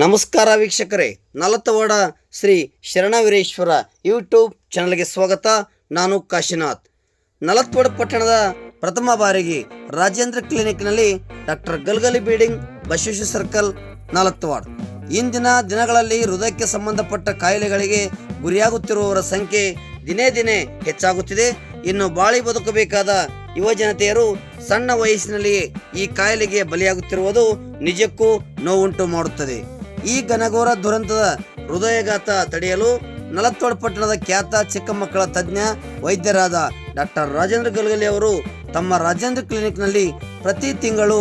ನಮಸ್ಕಾರ ವೀಕ್ಷಕರೇ. ನಲತವಾಡ ಶ್ರೀ ಶರಣವೀರೇಶ್ವರ ಯೂಟ್ಯೂಬ್ ಚಾನಲ್ಗೆ ಸ್ವಾಗತ. ನಾನು ಕಾಶಿನಾಥ್. ನಲತ್ವಾಡ ಪಟ್ಟಣದ ಪ್ರಥಮ ಬಾರಿಗೆ Rajendra ಕ್ಲಿನಿಕ್ನಲ್ಲಿ doctor Galgali building Basaveshwara circle Nalatwad ಇಂದಿನ ದಿನಗಳಲ್ಲಿ ಹೃದಯಕ್ಕೆ ಸಂಬಂಧಪಟ್ಟ ಕಾಯಿಲೆಗಳಿಗೆ ಗುರಿಯಾಗುತ್ತಿರುವವರ ಸಂಖ್ಯೆ ದಿನೇ ದಿನೇ ಹೆಚ್ಚಾಗುತ್ತಿದೆ. ಇನ್ನು ಬಾಳಿ ಬದುಕಬೇಕಾದ ಯುವ ಜನತೆಯರು ಸಣ್ಣ ವಯಸ್ಸಿನಲ್ಲಿಯೇ ಈ ಕಾಯಿಲೆಗೆ ಬಲಿಯಾಗುತ್ತಿರುವುದು ನಿಜಕ್ಕೂ ನೋವುಂಟು ಮಾಡುತ್ತದೆ. ಈ ಘನಘೋರ ದುರಂತದ ಹೃದಯಘಾತ ತಡೆಯಲು ನಲತ್ತೋಡ್ ಪಟ್ಟಣದ ಖ್ಯಾತ ಚಿಕ್ಕ ಮಕ್ಕಳ ತಜ್ಞ ವೈದ್ಯರಾದ ಡಾಕ್ಟರ್ ರಾಜೇಂದ್ರ ಗಲ್ಗಲಿ ಅವರು ತಮ್ಮ ರಾಜೇಂದ್ರ ಕ್ಲಿನಿಕ್ನಲ್ಲಿ ಪ್ರತಿ ತಿಂಗಳು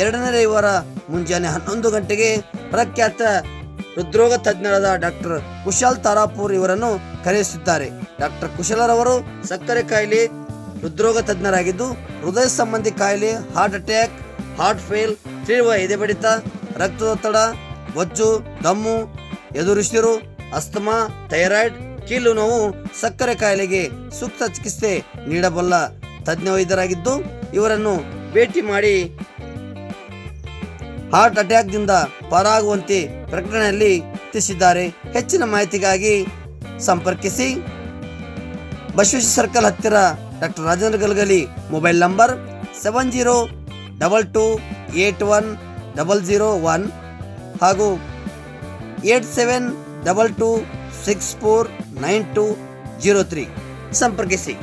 ಎರಡನೇ ರವಿವಾರ ಮುಂಜಾನೆ ಹನ್ನೊಂದು ಗಂಟೆಗೆ ಪ್ರಖ್ಯಾತ ಹೃದ್ರೋಗ ತಜ್ಞರಾದ ಡಾಕ್ಟರ್ ಕುಶಾಲ್ ತಾರಾಪುರ್ ಇವರನ್ನು ಕರೆಯಿಸುತ್ತಾರೆ. ಡಾಕ್ಟರ್ ಕುಶಲರವರು ಸಕ್ಕರೆ ಕಾಯಿಲೆ ಹೃದ್ರೋಗ ತಜ್ಞರಾಗಿದ್ದು, ಹೃದಯ ಸಂಬಂಧಿ ಕಾಯಿಲೆ ಹಾರ್ಟ್ ಅಟ್ಯಾಕ್, ಹಾರ್ಟ್ ಫೇಲ್, ತೀವ್ರ ಎದೆಬಡಿತ, ರಕ್ತದೊತ್ತಡ ಬೊಜ್ಜು ದಮ್ಮು ಎದುರಿಸಿರು ಅಸ್ತಮಾ, ಥೈರಾಯ್ಡ್, ಕೀಲು ನೋವು, ಸಕ್ಕರೆ ಕಾಯಿಲೆಗೆ ಸೂಕ್ತ ಚಿಕಿತ್ಸೆ ನೀಡಬಲ್ಲ ತಜ್ಞ ವೈದ್ಯರಾಗಿದ್ದು ಇವರನ್ನು ಭೇಟಿ ಮಾಡಿ ಹಾರ್ಟ್ ಅಟ್ಯಾಕ್ದಿಂದ ಪಾರಾಗುವಂತೆ ಪ್ರಕಟಣೆಯಲ್ಲಿ ತಿಳಿಸಿದ್ದಾರೆ. ಹೆಚ್ಚಿನ ಮಾಹಿತಿಗಾಗಿ ಸಂಪರ್ಕಿಸಿ. ಬಸವೇಶ್ವರ ಸರ್ಕಲ್ ಹತ್ತಿರ doctor Rajendra Galgali mobile number seven zero double two eight one double zero one ಹಾಗೂ eight seven double two six four nine two zero three ಸಂಪರ್ಕಿಸಿ.